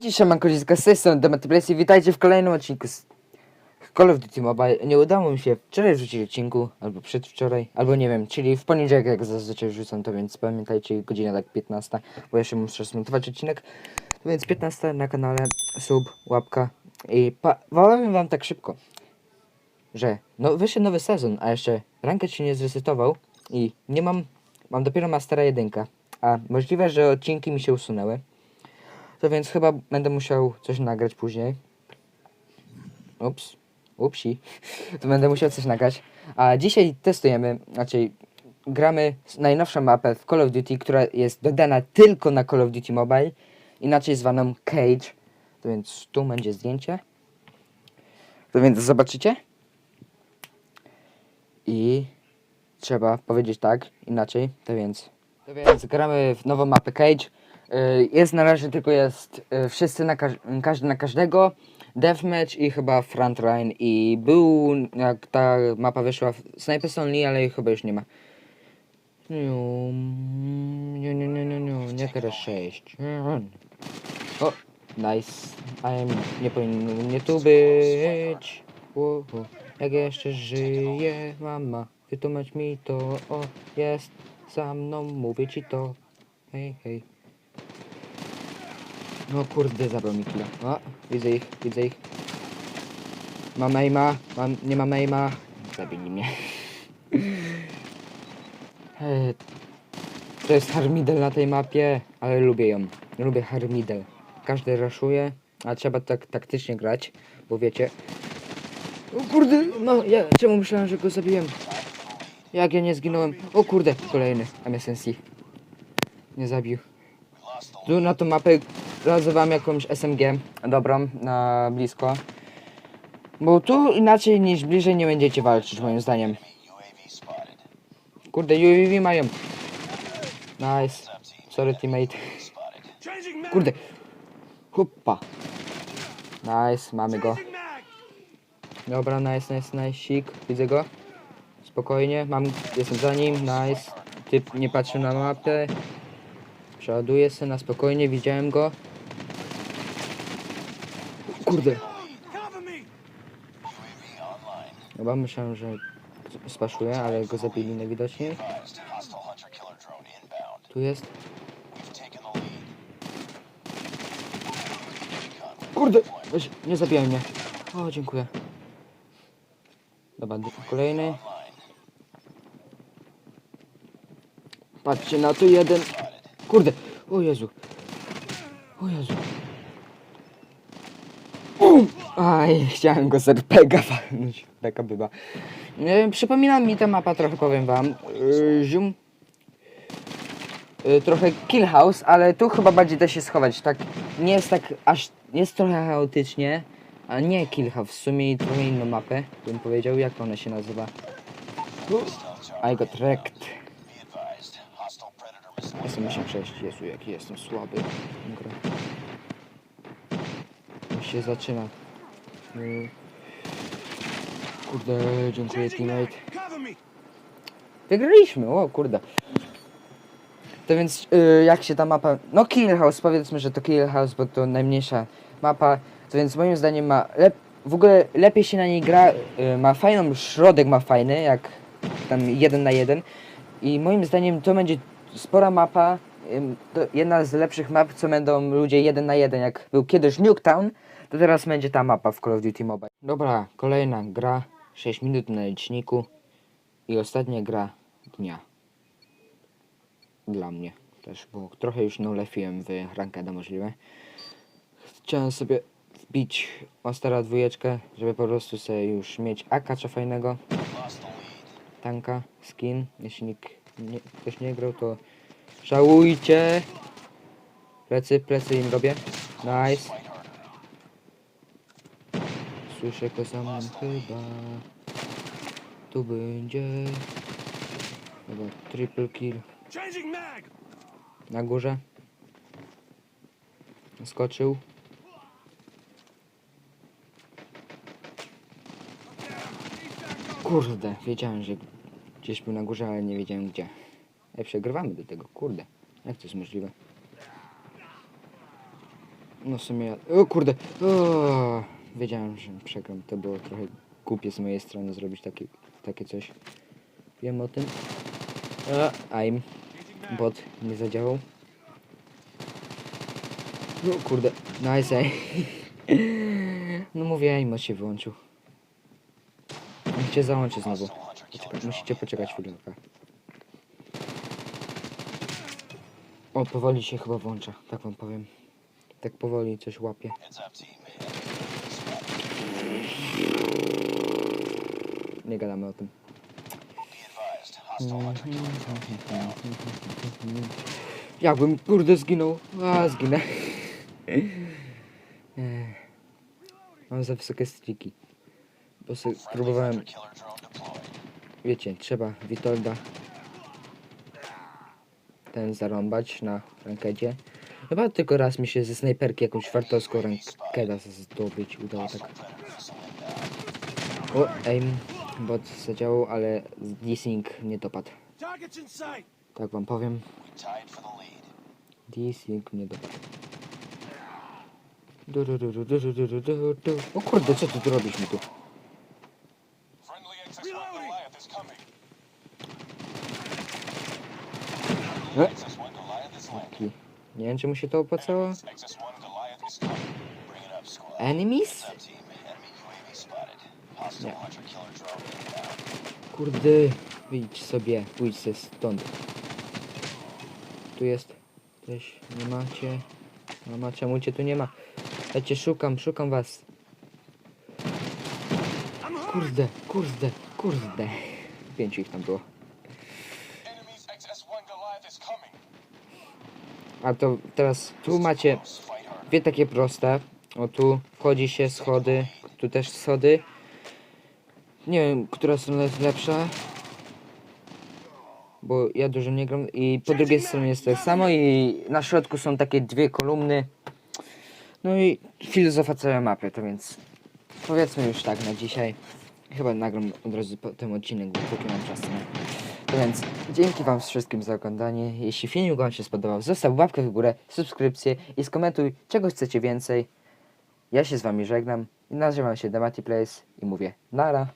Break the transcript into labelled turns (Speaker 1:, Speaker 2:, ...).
Speaker 1: Dzisiaj mam z tej strony Demetr i witajcie w kolejnym odcinku z Call of Duty Mobile. Nie udało mi się wczoraj wrzucić odcinku, albo przedwczoraj, albo nie wiem, czyli w poniedziałek jak zazwyczaj wrzucam to, więc pamiętajcie, godzina tak 15, bo się muszę zmontować odcinek. Więc 15 na kanale, sub, łapka i powiem wam tak szybko, że no wyszedł nowy sezon, a jeszcze ranket się nie zresetował i nie mam, mam dopiero Mastera 1, a możliwe, że odcinki mi się usunęły. To więc chyba będę musiał coś nagrać później. Ups. Upsi. To będę musiał coś nagrać. A dzisiaj testujemy, znaczy gramy najnowszą mapę w Call of Duty, która jest dodana tylko na Call of Duty Mobile, inaczej zwaną Cage. To więc tu będzie zdjęcie. To więc zobaczycie. I trzeba powiedzieć tak, inaczej. To więc, to więc gramy w nową mapę Cage. Y, Jest na razie tylko jest y, wszyscy na każ każdy na każdego. Deathmatch i chyba Frontline i był jak ta mapa wyszła w Snipers Only, ale jej chyba już nie ma. Nie, nie, nie, nie, nie, nie teraz 6. O, nice. I'm, nie powinien mnie tu być. Wo, wo. Jak jeszcze żyje mama, wytłumacz mi to, o, jest za mną, mówię ci to. Hej, hej. No kurde, zabrał mi killa. O, widzę ich, widzę ich. Mam aima, mam, nie mam aima. Zabili mnie. Ej, to jest Harmidel na tej mapie, ale lubię ją. Lubię Harmidel. Każdy raszuje, a trzeba tak taktycznie grać, bo wiecie. O kurde, no ja czemu myślałem, że go zabiłem? Jak ja nie zginąłem? O kurde, kolejny MSNC. Nie zabił. Tu na tą mapę radzę wam jakąś SMG dobrą na blisko. Bo tu inaczej niż bliżej nie będziecie walczyć moim zdaniem. Kurde, UAV mają. Nice. Sorry teammate. Kurde. Hoppa. Nice, mamy go. Dobra, nice, nice, nice, sik. Widzę go. Spokojnie, mam, jestem za nim, nice. Typ nie patrzył na mapę. Przeładuję się na spokojnie, widziałem go. Kurde. Chyba myślałem, że spaszuje, ale go zabili najwidoczniej. Tu jest. Kurde! Nie zabijaj mnie. O, dziękuję. Dobra, kolejny. Patrzcie na to jeden. Kurde! O Jezu. O Jezu. Um! Aj, chciałem go z RPGa walnąć. Taka bywa. E, przypomina mi ta mapa trochę, powiem wam. E, zium. E, trochę Kill House, ale tu chyba bardziej da się schować. Tak, nie jest tak aż, jest trochę chaotycznie. A nie Kill House, w sumie trochę inną mapę, bym powiedział, jak ona się nazywa. Got wrecked. Jestem 86, Jezu, jaki jestem słaby. Gra. Się zaczyna. Y, Kurde, dziękuję teammate. Wygraliśmy, o kurde. To więc y, jak się ta mapa... No Kill House, powiedzmy, że to Kill House, bo to najmniejsza mapa. To więc moim zdaniem ma... Lep... W ogóle lepiej się na niej gra, y, ma fajną, środek ma fajny, jak tam jeden na jeden. I moim zdaniem to będzie spora mapa, jedna z lepszych map, co będą ludzie jeden na jeden, jak był kiedyś Nuketown, to teraz będzie ta mapa w Call of Duty Mobile. Dobra, kolejna gra, 6 minut na liczniku i ostatnia gra dnia. Dla mnie też, bo trochę już no lefiłem w rankeda możliwe. Chciałem sobie wbić Mastera dwójeczkę, żeby po prostu sobie już mieć akacza fajnego tanka, skin. Jeśli nikt nie, ktoś nie grał, to żałujcie. Plecy, plecy im robię. Nice. Słyszę go za mną chyba. Tu będzie. Dobra, triple kill. Na górze. Skoczył. Kurde, wiedziałem, że gdzieś był na górze, ale nie wiedziałem gdzie. Ej, przegrywamy do tego, kurde. Jak to jest możliwe? No w sumie ja... O kurde! O, wiedziałem, że przegram. To było trochę głupie z mojej strony zrobić takie, takie coś. Wiem o tym. A, aim. Bot nie zadziałał. No kurde. Nice aim. No mówię, aim się wyłączył. Niech cię załączy znowu. Poczekaj, musicie poczekać chwilkę. O, powoli się chyba włącza, tak wam powiem. Tak powoli coś łapie. Nie gadamy o tym. Jakbym kurde zginął. A, zginę. Mam za wysokie striki. Bo sobie próbowałem, wiecie, trzeba Witolda ten zarąbać na rankedzie. Chyba tylko raz mi się ze snajperki jakąś czwartowską rankeda zdobyć udało tak. O, aim, bot zadziałał, ale desync nie dopadł. Tak wam powiem. Desync nie dopadł. Du, du, du, du, du, du, du, du, du. O kurde, co tu robisz mi tu? E?
Speaker 2: XS1 Goliath is landing.
Speaker 1: Ki. Nie wiem, czy mu się to opłacało.
Speaker 2: XS1 Goliath is coming. Bring it up, squad.
Speaker 1: Enemies?
Speaker 2: Inbound.
Speaker 1: Kurde, wyjdź sobie, pójdź se stąd. Tu jest. Coś nie macie. Mama, czemu cię tu nie ma? Ja cię szukam, szukam was. Kurde, kurde, kurde. Pięciu ich tam było. A to teraz tu macie dwie takie proste. O tu wchodzi się schody, tu też schody. Nie wiem, która strona jest lepsza. Bo ja dużo nie gram i po drugiej stronie jest to samo i na środku są takie dwie kolumny. No i filozofia całej mapy, to więc powiedzmy już tak na dzisiaj. Chyba nagram od razu ten odcinek, bo póki mam czas. Nie? Więc dzięki wam wszystkim za oglądanie. Jeśli filmik wam się spodobał, zostaw łapkę w górę, subskrypcję i skomentuj, czego chcecie więcej. Ja się z wami żegnam nazywam się Demati Place i mówię nara.